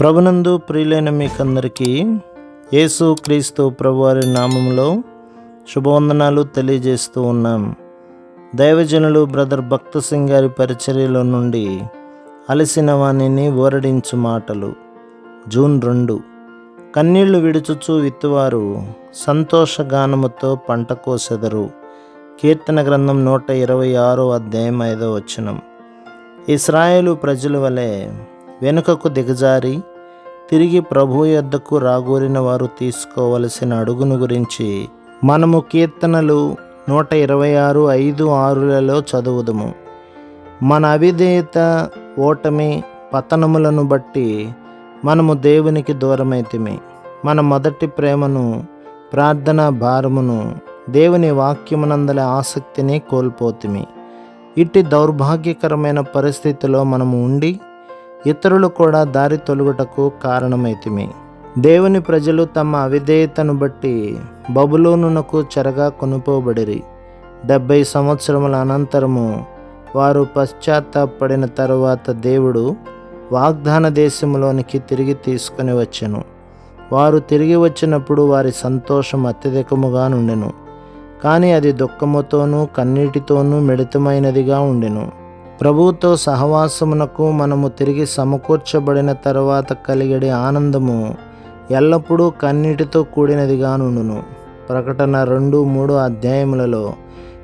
ప్రభునందు ప్రియులైన మీకందరికీ యేసు క్రీస్తు ప్రభువారి నామంలో శుభవందనాలు తెలియజేస్తూ ఉన్నాం. దైవజనులు బ్రదర్ భక్త సింగ్ గారి పరిచర్యలో నుండి అలసిన వాణిని ఓరడించు మాటలు. జూన్ రెండు. కన్నీళ్ళు విడుచుచు విత్తువారు సంతోషగానముతో పంట కోసెదరు. కీర్తన గ్రంథం నూట ఇరవై ఆరో అధ్యాయం ఐదో వచనం. ఇస్రాయేలు ప్రజల వలె వెనుకకు దిగజారి తిరిగి ప్రభు యొద్దకు రాగోరిన వారు తీసుకోవలసిన అడుగును గురించి మనము కీర్తనలు నూట ఇరవై ఆరు ఐదు ఆరులలో చదువుదుము. మన అవిధేయత ఓటమి పతనములను బట్టి మనము దేవునికి దూరమైతిమి. మన మొదటి ప్రేమను ప్రార్థన భారమును దేవుని వాక్యమునందల ఆసక్తిని కోల్పోతిమి. ఇట్టి దౌర్భాగ్యకరమైన పరిస్థితిలో మనము ఉండి ఇతరులు కూడా దారి తొలుగుటకు కారణమైతిమి. దేవుని ప్రజలు తమ అవిధేయతను బట్టి బబులోనునకు చెరగా కొనుపోబడిరి. డెబ్బై సంవత్సరముల అనంతరము వారు పశ్చాత్తాపడిన తరువాత దేవుడు వాగ్దాన దేశంలోనికి తిరిగి తీసుకుని వచ్చెను. వారు తిరిగి వచ్చినప్పుడు వారి సంతోషం అత్యధికముగా నుండెను. కానీ అది దుఃఖముతోనూ కన్నీటితోనూ మిళితమైనదిగా ఉండెను. ప్రభువుతో సహవాసమునకు మనము తిరిగి సమకూర్చబడిన తర్వాత కలిగడే ఆనందము ఎల్లప్పుడూ కన్నీటితో కూడినదిగా నుండును ప్రకటన రెండు మూడు అధ్యాయములలో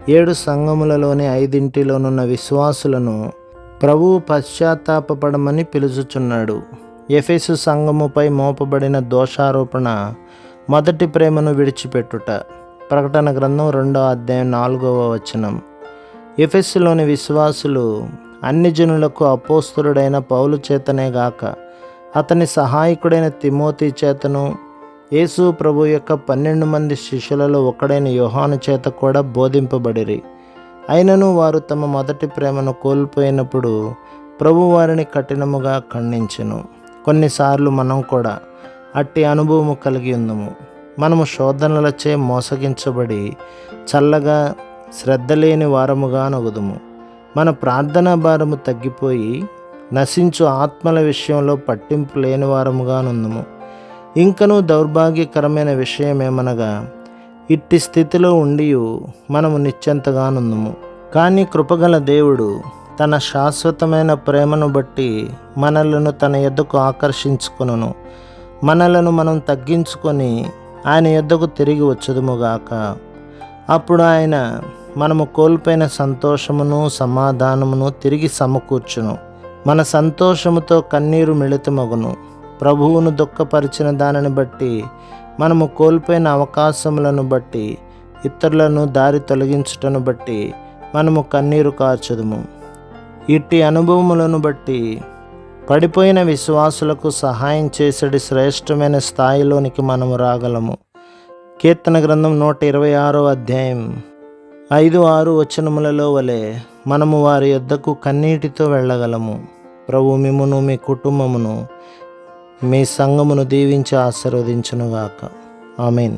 ఏడు సంఘములలోని ఐదింటిలోనున్న విశ్వాసులను ప్రభువు పశ్చాత్తాపపడమని పిలుచుచున్నాడు. ఎఫెసు సంఘముపై మోపబడిన దోషారోపణ మొదటి ప్రేమను విడిచిపెట్టుట. ప్రకటన గ్రంథం రెండో అధ్యాయం నాలుగవ వచనం. ఎఫెస్సులోని విశ్వాసులు అన్ని జనులకు అపోస్తుడైన పౌలు చేతనే గాక అతని సహాయకుడైన తిమోతి చేతను యేసు ప్రభు యొక్క పన్నెండు మంది శిష్యులలో ఒకడైన యోహాను చేత కూడా బోధింపబడిరి. అయినను వారు తమ మొదటి ప్రేమను కోల్పోయినప్పుడు ప్రభు వారిని కఠినముగా ఖండించెను. కొన్నిసార్లు మనం కూడా అట్టి అనుభవము కలిగి ఉందము. మనము శోధనలచే మోసగించబడి చల్లగా శ్రద్ధ లేని వారముగా నగుదుము. మన ప్రార్థనా భారము తగ్గిపోయి నశించు ఆత్మల విషయంలో పట్టింపు లేని వారముగా నుందుము. ఇంకనూ దౌర్భాగ్యకరమైన విషయం ఏమనగా ఇట్టి స్థితిలో ఉండి మనము నిశ్చంతగానుందుము కానీ కృపగల దేవుడు తన శాశ్వతమైన ప్రేమను బట్టి మనలను తన ఎద్దకు ఆకర్షించుకొనును. మనలను మనం తగ్గించుకొని ఆయన ఎద్దకు తిరిగి వచ్చదుముగాక అప్పుడు ఆయన మనము కోల్పోయిన సంతోషమును సమాధానమును తిరిగి సమకూర్చును. మన సంతోషముతో కన్నీరు మిళితమగును. ప్రభువును దుఃఖపరిచిన దానిని బట్టి మనము కోల్పోయిన అవకాశములను బట్టి ఇతరులను దారి తొలగించుటను బట్టి మనము కన్నీరు కార్చదుము. ఇట్టి అనుభవములను బట్టి పడిపోయిన విశ్వాసులకు సహాయం చేసడి శ్రేష్టమైన స్థాయిలోనికి మనము రాగలము. కీర్తన గ్రంథం నూట ఇరవై ఆరో అధ్యాయం. ఐదు ఆరు వచనములలో వలె మనము వారి యొద్దకు కన్నీటితో వెళ్ళగలము. ప్రభు మిమ్మును మీ కుటుంబమును మీ సంఘమును దీవించి ఆశీర్వదించునుగాక. ఆమెన్.